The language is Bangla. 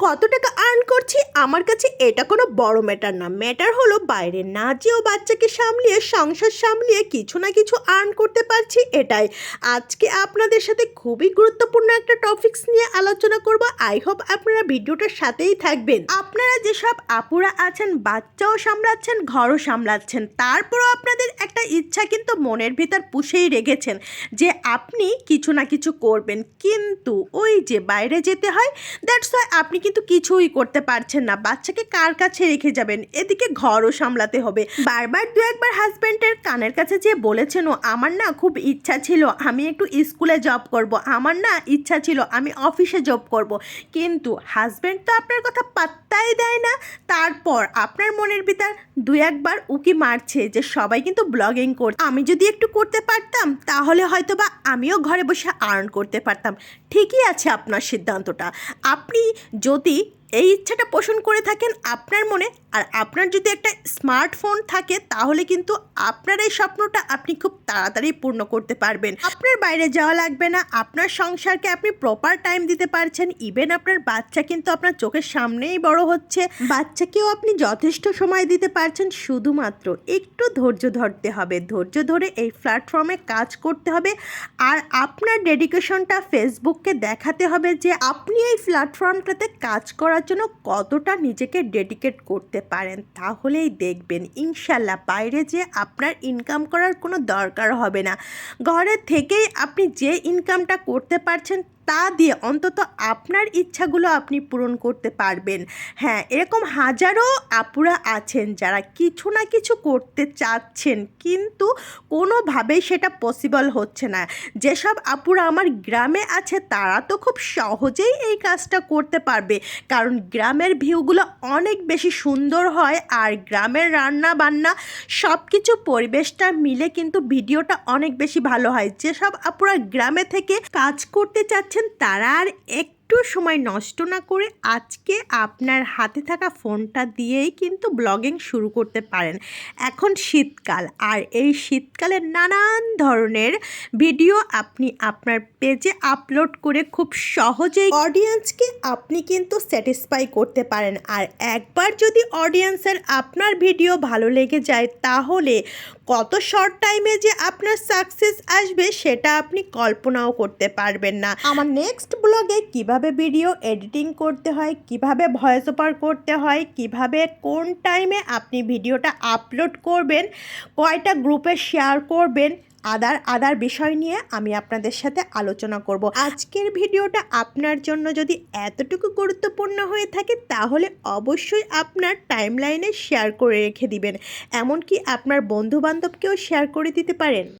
কত টাকা আর্ন করছি আমার কাছে এটা কোনো বড় ম্যাটার না। ম্যাটার হলো বাইরে না যেও বাচ্চাকে সামলিয়ে, সংসার সামলিয়ে কিছু না কিছু আর্ন করতে পারছি, এটাই। আজকে আপনাদের সাথে খুবই গুরুত্বপূর্ণ একটা টপিকস নিয়ে আলোচনা করব। আই হোপ আপনারা ভিডিওটার সাথেই থাকবেন। আপনারা যেসব আপুরা আছেন, বাচ্চাও সামলাচ্ছেন, ঘরও সামলাচ্ছেন, তারপরও আপনাদের একটা ইচ্ছা কিন্তু মনের ভিতর পুষেই রেখেছেন যে আপনি কিছু না কিছু করবেন। কিন্তু ওই যে বাইরে যেতে হয় দ্যাটস ওয়াই আপনি কিন্তু কিছুই করতে পারছেন না। বাচ্চাকে কার কাছে রেখে যাবেন? এদিকে ঘরও সামলাতে হবে। বারবার দু একবার হাজব্যান্ডের কানের কাছে যে বলেছেন, ও, আমার না খুব ইচ্ছা ছিল, আমি একটু স্কুলে জব করব। আমার না ইচ্ছা ছিল, আমি অফিসে জব করব। কিন্তু হাজব্যান্ড তো আপনার কথা পাত্তাই দেয় না। তারপর আপনার মনের ভিতর দু একবার উকি মারছে যে সবাই কিন্তু ব্লগিং কর, আমি যদি একটু করতে পারতাম, তাহলে হয়তো বা আমিও ঘরে বসে আর্ন করতে পারতাম। ঠিকই আছে আপনার সিদ্ধান্তটা। আপনি যদি এই ইচ্ছাটা পোষণ করে থাকেন আপনার মনে। আর আপনার যদি একটা স্মার্টফোন থাকে, তাহলে কিন্তু আপনার এই স্বপ্নটা আপনি খুব তাড়াতাড়ি পূর্ণ করতে পারবেন। আপনার বাইরে যাওয়া লাগবে না, আপনার সংসারকে আপনি প্রপার টাইম দিতে পারছেন। ইভেন আপনার বাচ্চা কিন্তু আপনার চোখের সামনেই বড় হচ্ছে। বাচ্চাকেও আপনি যথেষ্ট সময় দিতে পারছেন, শুধুমাত্র একটু ধৈর্য ধরতে হবে। ধৈর্য ধরে এই প্ল্যাটফর্মে কাজ করতে হবে। আর আপনার ডেডিকেশনটা ফেসবুককে দেখাতে হবে যে, আপনি এই প্ল্যাটফর্মটাতে কাজ করার জন্য কতটা নিজেকে ডেডিকেট করতে পারেন, তাহলেই দেখবেন। ইনশাল্লাহ বাইরে যে আপনার ইনকাম করার কোনো দরকার হবে না। ঘরে থেকেই আপনি যে ইনকামটা করতে পারছেন তা দিয়ে অন্তত আপনার ইচ্ছাগুলো আপনি পূরণ করতে পারবেন। হ্যাঁ এরকম হাজারো আপুরা আছেন যারা কিছু না কিছু করতে চাচ্ছেন, কিন্তু কোনোভাবেই সেটা পসিবল হচ্ছে না। যেসব আপুরা আমার গ্রামে আছে, তারা তো খুব সহজেই এই কাজটা করতে পারবে। কারণ গ্রামের ভিউগুলো অনেক বেশি সুন্দর হয় আর গ্রামের রান্না বান্না সব কিছু পরিবেশটা মিলে কিন্তু ভিডিওটা অনেক বেশি ভালো হয়। যেসব আপুরা গ্রামে থেকে কাজ করতে চাচ্ছেন তারা আর একটু সময় নষ্ট না করে আজকে আপনার হাতে থাকা ফোনটা দিয়েই কিন্তু ব্লগিং শুরু করতে পারেন। এখন শীতকাল, আর এই শীতকালে নানান ধরনের ভিডিও আপনি আপনার পেজে আপলোড করে খুব সহজেই অডিয়েন্সকে আপনি কিন্তু স্যাটিসফাই করতে পারেন। আর একবার যদি অডিয়েন্সের আপনার ভিডিও ভালো লেগে যায়, তাহলে কত শর্ট টাইমে যে আপনার সাকসেস আসবে সেটা আপনি কল্পনাও করতে পারবেন না। আমার নেক্সট ব্লগে কীভাবে ভিডিও এডিটিং করতে হয়, কীভাবে ভয়েস ওভার করতে হয়, কীভাবে কোন টাইমে আপনি ভিডিওটা আপলোড করবেন, কয়টা গ্রুপে শেয়ার করবেন আদার আদার বিষয় নিয়ে আমি আপনাদের সাথে আলোচনা করব। আজকের ভিডিওটা আপনার জন্য যদি এতটুকু গুরুত্বপূর্ণ হয়ে থাকে, তাহলে অবশ্যই আপনার টাইমলাইনে শেয়ার করে রেখে দিবেন। এমনকি আপনার বন্ধু বান্ধবকেও শেয়ার করে দিতে পারেন।